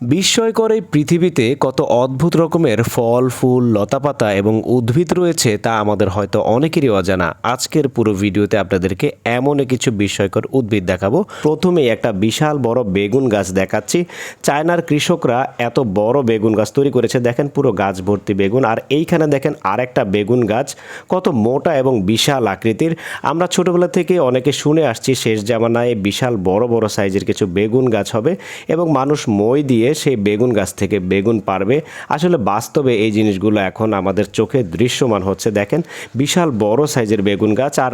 বিস্ময়কর এই পৃথিবীতে কত অদ্ভুত রকমের ফল, ফুল, লতাপাতা এবং উদ্ভিদ রয়েছে তা আমাদের হয়তো অনেকেরই অজানা। আজকের পুরো ভিডিওতে আপনাদেরকে এমন কিছু বিস্ময়কর উদ্ভিদ দেখাবো। প্রথমেই একটা বিশাল বড় বেগুন গাছ দেখাচ্ছি। চায়নার কৃষকরা এত বড় বেগুন গাছ তৈরি করেছে। দেখেন পুরো গাছ ভর্তি বেগুন। আর এইখানে দেখেন আরেকটা বেগুন গাছ। কত মোটা এবং বিশাল আকৃতির। আমরা ছোটবেলা থেকে অনেকে শুনে আসছি, শেষ জামানায় বিশাল বড় বড় সাইজের কিছু বেগুন গাছ হবে এবং মানুষ মই দিয়ে সেই বেগুন গাছ থেকে বেগুন পারবে। আসলে বাস্তবে এই জিনিসগুলো এখন আমাদের চোখে দৃশ্যমান হচ্ছে। দেখেন, বিশাল বড় সাইজের বেগুন গাছ আর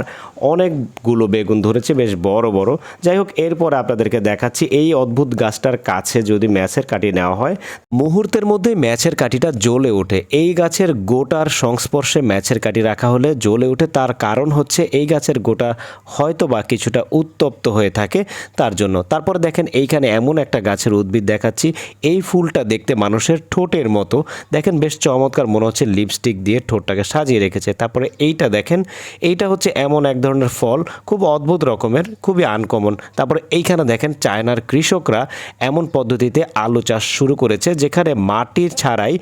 অনেকগুলো বেগুন ধরেছে, বেশ বড় বড়। যাই হোক, এরপর আপনাদেরকে দেখাচ্ছি এই অদ্ভুত গাছটার কাছে যদি ম্যাচের কাঠি নেওয়া হয়, মুহূর্তের মধ্যে ম্যাচের কাঠিটা জ্বলে ওঠে। এই গাছের গোটার সংস্পর্শে ম্যাচের কাঠি রাখা হলে জ্বলে ওঠে। তার কারণ হচ্ছে এই গাছের গোটা হয়তো বা কিছুটা উত্তপ্ত হয়ে থাকে তার জন্য। তারপর দেখেন, এইখানে এমন একটা গাছের উদ্ভিদ দেখাচ্ছি। এই ফুলটা দেখতে মানুষের ঠোঁটের মতো। দেখেন বেশ চমৎকার, মনে হচ্ছে লিপস্টিক দিয়ে ঠোঁটটাকে সাজিয়ে রেখেছে। তারপরে এইটা দেখেন, এইটা হচ্ছে এমন এক ধরনের ফল, খুব অদ্ভুত রকমের, খুবই আনকমন তারপরে এইখানে দেখেন চায়নার কৃষকরা এমন পদ্ধতিতে আলু চাষ শুরু করেছে, যেখানে মাটির ছাড়াই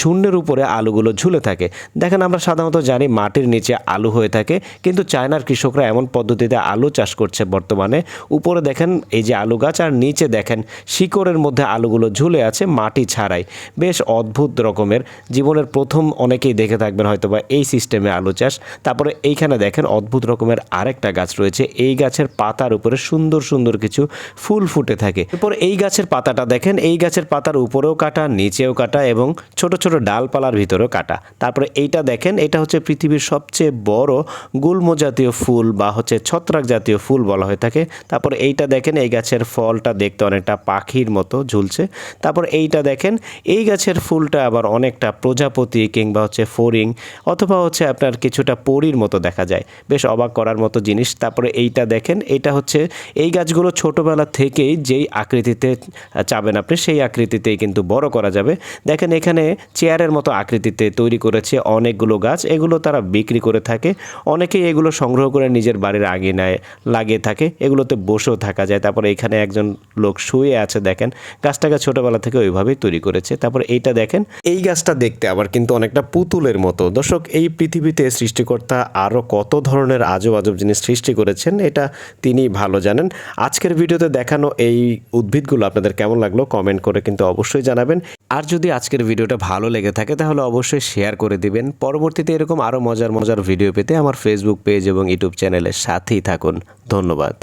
শূন্যের উপরে আলুগুলো ঝুলে থাকে। দেখেন আমরা সাধারণত জানি মাটির নিচে আলু হয়ে থাকে, কিন্তু চায়নার কৃষকরা এমন পদ্ধতিতে আলু চাষ করছে বর্তমানে। উপরে দেখেন এই যে আলু গাছ, আর নিচে দেখেন শিকড়ের মধ্যে আলুগুলো ঝুলে আছে মাটি ছাড়াই। বেশ অদ্ভুত রকমের। জীবনের প্রথম অনেকেই দেখে থাকবেন হয়তো বা এই সিস্টেমে আলু চাষ। তারপরে এইখানে দেখেন অদ্ভুত রকমের আরেকটা গাছ রয়েছে। এই গাছের পাতার উপরে সুন্দর সুন্দর কিছু ফুল ফুটে থাকে। এরপর এই গাছের পাতাটা দেখেন, এই গাছের পাতার উপরেও কাটা, নিচেও কাটা এবং ছোট ছোট ডালপালার ভিতরেও কাটা। তারপরে এইটা দেখেন, এটা হচ্ছে পৃথিবীর সবচেয়ে বড় গুল্ম জাতীয় ফুল বা হচ্ছে ছত্রাক জাতীয় ফুল বলা হয়ে থাকে। তারপর এইটা দেখেন, এই গাছের ফলটা দেখতে অনেকটা পাখির মতো ঝুলছে। তারপর এইটা দেখেন, এই গাছের ফুলটা আবার অনেকটা প্রজাপতি কিংবা হচ্ছে ফড়িং অথবা হচ্ছে আপনার কিছুটা পরীর মতো দেখা যায়। বেশ অবাক করার মতো জিনিস। তারপরে এইটা দেখেন, এটা হচ্ছে এই গাছগুলো ছোটোবেলা থেকেই যেই আকৃতিতে চাবেন আপনি, সেই আকৃতিতেই কিন্তু বড় করা যাবে। দেখেন এখানে চেয়ারের মতো আকৃতিতে তৈরি করেছে অনেকগুলো গাছ, এগুলো তারা বিক্রি করে থাকে। অনেকেই এগুলো সংগ্রহ করে নিজের বাড়ির আগে নেয় লাগিয়ে থাকে, এগুলোতে বসেও থাকা যায়। তারপরে এখানে একজন লোক শুয়ে আছে, দেখেন। গাছটাকে ছোটোবেলা থেকে ওইভাবেই তৈরি করেছে। তারপর এইটা দেখেন। এই গাছটা দেখতে আবার কিন্তু অনেকটা পুতুলের মতো। দর্শক, এই পৃথিবীতে সৃষ্টিকর্তা আরও কত ধরনের আজব আজব জিনিস সৃষ্টি করেছেন, এটা তিনি ভালো জানেন। আজকের ভিডিওতে দেখানো এই উদ্ভিদগুলো আপনাদের কেমন লাগল কমেন্ট করে কিন্তু অবশ্যই জানাবেন। আর যদি আজকের ভিডিওটা ভালো লেগে থাকে, তাহলে অবশ্যই শেয়ার করে দিবেন। পরবর্তীতে এরকম আরও মজার মজার ভিডিও পেতে আমার ফেসবুক পেজ এবং ইউটিউব চ্যানেলের সাথেই থাকুন। ধন্যবাদ।